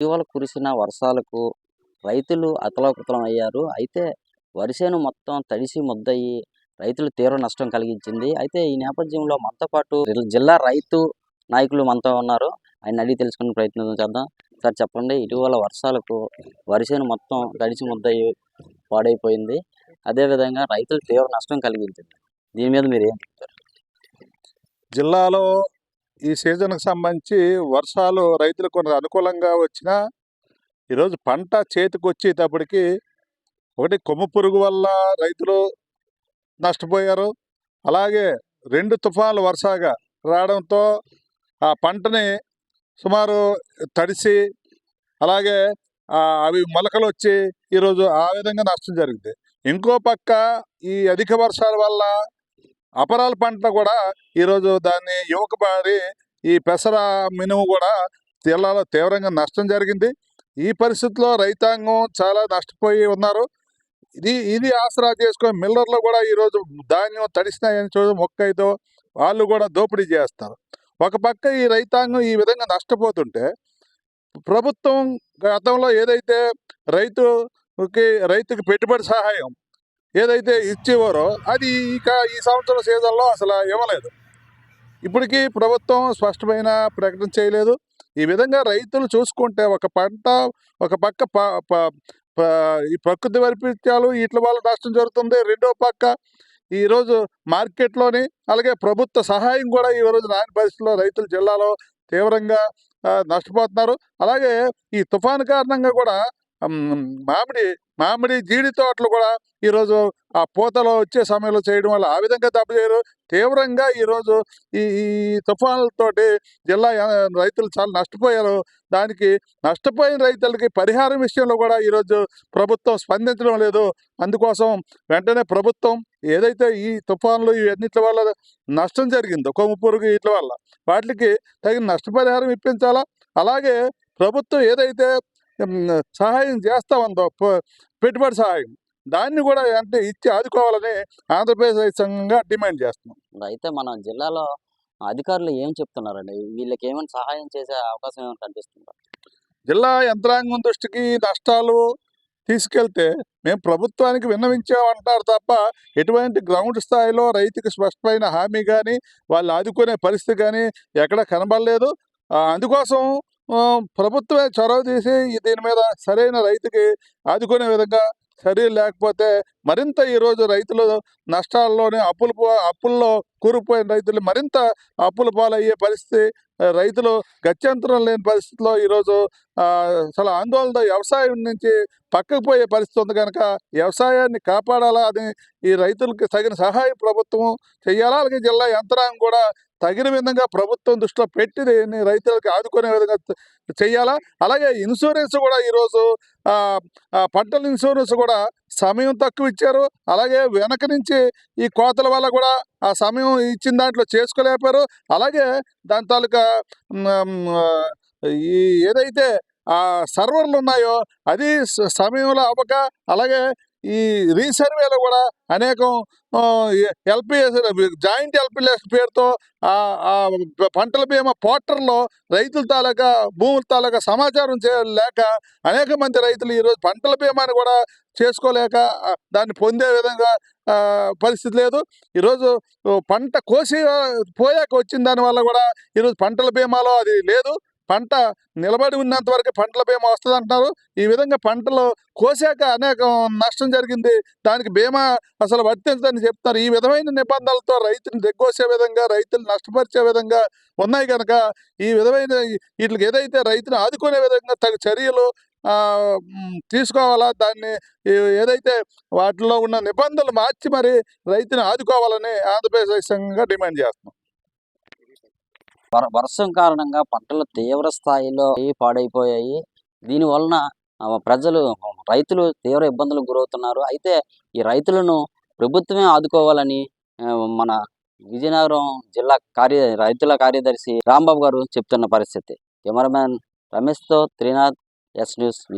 ఇటీవల కురిసిన వర్షాలకు రైతులు అతలాకుతలం అయ్యారు. అయితే వరిసేను మొత్తం తడిసి ముద్దయి రైతులు తీవ్ర నష్టం కలిగించింది. అయితే ఈ నేపథ్యంలో మనతో పాటు జిల్లా రైతు నాయకులు మనతో ఉన్నారు. ఆయన అడిగి తెలుసుకునే ప్రయత్నం చేద్దాం. సార్ చెప్పండి ఇటీవల వర్షాలకు వరిసేను మొత్తం తడిసి ముద్దయి పాడైపోయింది. అదేవిధంగా రైతులు తీవ్ర నష్టం కలిగించింది. దీని మీద మీరు ఏం చెప్తారు? జిల్లాలో ఈ సీజన్కి సంబంధించి వర్షాలు రైతులకు కొన్ని అనుకూలంగా వచ్చినా ఈరోజు పంట చేతికి వచ్చేటప్పటికి ఒకటి కొమ్ము పురుగు వల్ల రైతులు నష్టపోయారు. అలాగే రెండు తుఫాన్లు వరుసగా రావడంతో ఆ పంటని సుమారు తడిసి అలాగే అవి మొలకలు వచ్చి ఈరోజు ఆ విధంగా నష్టం జరిగింది. ఇంకో పక్క ఈ అధిక వర్షాల వల్ల అపరాల పంట కూడా ఈరోజు దాన్ని యువక బారి ఈ పెసర మినుము కూడా జిల్లాలో తీవ్రంగా నష్టం జరిగింది. ఈ పరిస్థితిలో రైతాంగం చాలా నష్టపోయి ఉన్నారు. ఇది ఇది ఆసరా చేసుకొని మిల్లర్లు కూడా ఈరోజు ధాన్యం తడిసినాయని చూడ మొక్కైతో వాళ్ళు కూడా దోపిడీ చేస్తారు. ఒక పక్క ఈ రైతాంగం ఈ విధంగా నష్టపోతుంటే ప్రభుత్వం గతంలో ఏదైతే రైతుకి రైతుకి పెట్టుబడి సహాయం ఏదైతే ఇచ్చేవారో అది ఇక ఈ సంవత్సరం సీజన్లో అసలు ఇవ్వలేదు. ఇప్పటికీ ప్రభుత్వం స్పష్టమైన ప్రకటన చేయలేదు. ఈ విధంగా రైతులు చూసుకుంటే ఒక పంట ఒక పక్క ప- ప- ప- ఈ ప్రకృతి వైపరీత్యాలు వీటి వల్ల నష్టం జరుగుతుంది. రెండో పక్క ఈరోజు మార్కెట్లోని అలాగే ప్రభుత్వ సహాయం కూడా ఈ రోజు రాని పరిస్థితుల్లో రైతులు జిల్లాలో తీవ్రంగా నష్టపోతున్నారు. అలాగే ఈ తుఫాను కారణంగా కూడా మామిడి మామిడి జీడి తోటలు కూడా ఈరోజు ఆ పూతలో వచ్చే సమయంలో చేయడం వల్ల ఆ విధంగా దెబ్బతీయరు తీవ్రంగా ఈరోజు ఈ ఈ తుఫానులతోటి జిల్లా రైతులు చాలా నష్టపోయారు. దానికి నష్టపోయిన రైతులకి పరిహారం విషయంలో కూడా ఈరోజు ప్రభుత్వం స్పందించడం లేదు. అందుకోసం వెంటనే ప్రభుత్వం ఏదైతే ఈ తుఫాన్లు ఇవన్నిటి వల్ల నష్టం జరిగిందో కొమ్ము పురుగు వీటి వల్ల వాటికి తగిన నష్టపరిహారం ఇప్పించాలా? అలాగే ప్రభుత్వం ఏదైతే సహాయం చేస్తా ఉందో పెట్టుబడి సహాయం. దాన్ని కూడా అంటే ఇచ్చి ఆదుకోవాలని ఆంధ్రప్రదేశ్ రైతు సంఘంగా డిమాండ్ చేస్తున్నాం. అయితే మన జిల్లాలో అధికారులు ఏం చెప్తున్నారండి? వీళ్ళకి ఏమైనా సహాయం చేసే అవకాశం ఏమైనా కనిపిస్తుందా? జిల్లా యంత్రాంగం దృష్టికి నష్టాలు తీసుకెళ్తే మేము ప్రభుత్వానికి విన్నవించామంటారు తప్ప ఎటువంటి గ్రౌండ్ స్థాయిలో రైతుకి స్పష్టమైన హామీ కానీ వాళ్ళు ఆదుకునే పరిస్థితి కానీ ఎక్కడ కనబడలేదు. అందుకోసం ప్రభుత్వమే చొరవ తీసి దీని మీద సరైన రైతుకి ఆదుకునే విధంగా చర్యలు లేకపోతే మరింత ఈరోజు రైతులు నష్టాల్లోనే అప్పులు అప్పుల్లో కూరుకుపోయిన రైతులు మరింత అప్పుల పాలయ్యే పరిస్థితి రైతులు గత్యంతరం లేని పరిస్థితిలో ఈరోజు చాలా ఆందోళనతో వ్యవసాయం నుంచి పక్కకు పోయే పరిస్థితి ఉంది కనుక వ్యవసాయాన్ని కాపాడాలా అని ఈ రైతులకి తగిన సహాయం ప్రభుత్వం చేయాలా? అలాగే జిల్లా యంత్రాంగం కూడా తగిన విధంగా ప్రభుత్వం దృష్టిలో పెట్టి రైతులకు ఆదుకునే విధంగా చేయాలా? అలాగే ఇన్సూరెన్స్ కూడా ఈరోజు పంటల ఇన్సూరెన్స్ కూడా సమయం తక్కువ ఇచ్చారు. అలాగే వెనక నుంచి ఈ కోతల వల్ల కూడా ఆ సమయం ఇచ్చిన దాంట్లో చేసుకోలేపారు అలాగే దాని తాలూకా ఈ ఏదైతే ఆ సర్వర్లు ఉన్నాయో అది సమయంలో అవ్వక అలాగే ఈ రీసర్వేలో కూడా అనేకం ఎల్పిఎస్ జాయింట్ ఎల్పిఎస్ పేరుతో ఆ పంటల బీమా పోర్టల్లో రైతుల తాలూకా భూముల తాలూకా సమాచారం చేయలేక అనేక మంది రైతులు ఈరోజు పంటల బీమాని కూడా చేసుకోలేక దాన్ని పొందే విధంగా పరిస్థితి లేదు. ఈరోజు పంట కోసి పోయాక వచ్చిన దానివల్ల కూడా ఈరోజు పంటల బీమాలో అది లేదు. పంట నిలబడి ఉన్నంత వరకు పంటల బీమా వస్తుంది అంటున్నారు. ఈ విధంగా పంటలు కోసాక అనేక నష్టం జరిగింది. దానికి బీమా అసలు వర్తించదని చెప్తున్నారు. ఈ విధమైన నిబంధనలతో రైతుని దిగ్గోసే విధంగా రైతులు నష్టపరిచే విధంగా ఉన్నాయి కనుక ఈ విధమైన వీటికి ఏదైతే రైతుని ఆదుకునే విధంగా తగు చర్యలు తీసుకోవాలా దాన్ని ఏదైతే వాటిలో ఉన్న నిబంధనలు మార్చి మరి రైతుని ఆదుకోవాలని ఆంధ్రప్రదేశ్ సంఘంగా డిమాండ్ చేస్తున్నాం వర్షం కారణంగా పంటలు తీవ్ర స్థాయిలో పాడైపోయాయి. దీని వలన ప్రజలు రైతులు తీవ్ర ఇబ్బందులకు గురవుతున్నారు. అయితే ఈ రైతులను ప్రభుత్వమే ఆదుకోవాలని మన విజయనగరం జిల్లా కార్య రైతుల కార్యదర్శి రాంబాబు గారు చెప్తున్న పరిస్థితి. కెమెరామ్యాన్ రమేష్తో త్రినాథ్ ఎస్ న్యూస్ విజయ